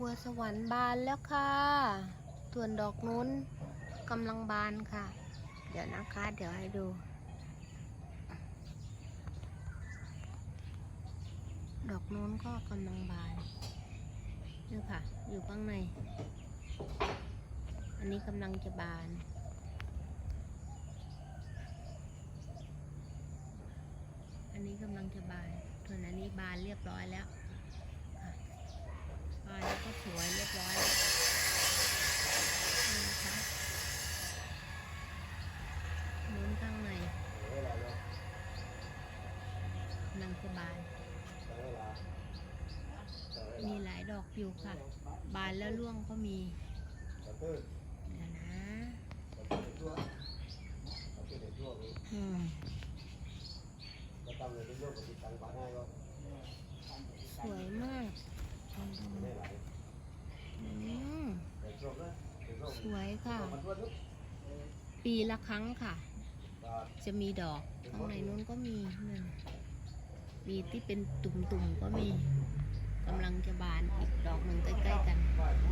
บัวสวรรค์บานแล้วค่ะส่วนดอกนู้นกำลังบานค่ะ เดี๋ยวนะคะ เดี๋ยวให้ดู ดอกนู้นก็กำลังบานนี่ค่ะ อยู่ข้างใน อันนี้กำลังจะบานอันนี้กำลังจะบานส่วนอันนี้บานเรียบร้อยแล้ว บาแล้วก็สวยเรียบร้อยนี่นะคะนู้นข้างในกำลังจะบานมีหลายดอกอยู่ค่ะ บานแล้วร่วงก็มีเดี๋ยวนะอืมสวยมาก สวยค่ะ ปีละครั้งค่ะ จะมีดอกข้างในนู้นก็มีนั่นมีที่เป็นตุ่มๆก็มีกำลังจะบานอีกดอกหนึ่งใกล้ๆกัน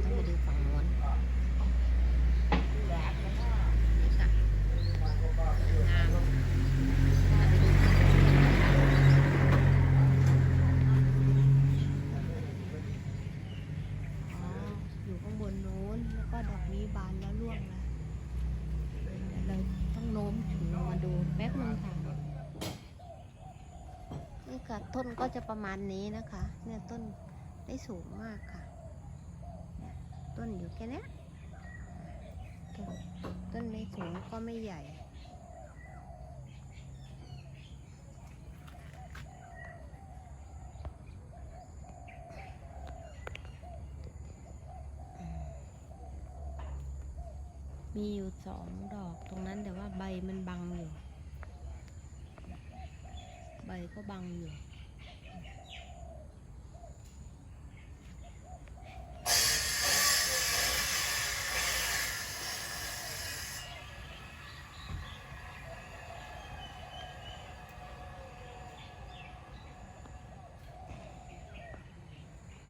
ต้องไปดูฝั่งโน้นนี่ค่ะงามมาไปดูฝั่งอ๋ออยู่ข้างบนโน้น แล้วก็ดอกนี้ บานแล้วร่วงแล้วเราต้องโน้มถึงลงมาดูแป๊บนึงค่ะนี่ค่ะต้นก็จะประมาณนี้นะคะ เนี่ยต้นได้สูงมากค่ะ ต้นอยู่แค่นี้ต้นไม่สูงก็ไม่ใหญ่ มีอยู่สองดอกตรงนั้นแต่ว่าใบมันบังอยู่ ใบก็บังอยู่